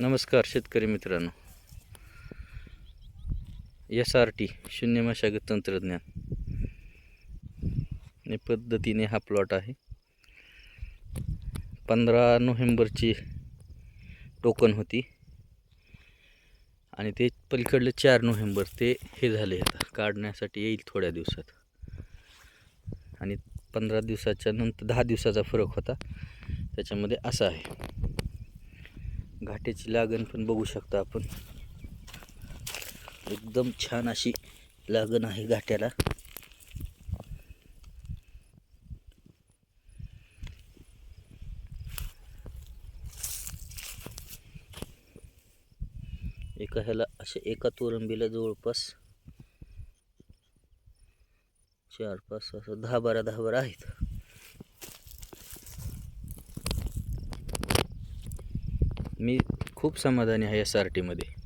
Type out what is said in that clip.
नमस्कार शेतकरी मित्रांनो. एस आर टी शून्य मशागत तंत्रज्ञान. या पद्धतीने हा प्लॉट आहे. पंधरा नोव्हेंबरची टोकन होती. आणि ते पलीकडलं चार नोव्हेंबर ते हे झाले आता. काढण्यासाठी येईल थोड्या दिवसात. आणि पंधरा दिवसाच्या नंतर दहा दिवसाचा फरक होता. त्याच्यामध्ये असा आहे. घाट्याची लागण पण बघू शकता आपण. एकदम छान अशी लागण आहे घाट्याला. एका ह्याला अशा एका तोरंबीला जवळपास चार पाच असं दहा बारा दहा बारा आहेत. मी खूप समाधानी आहे एस आर टीमध्ये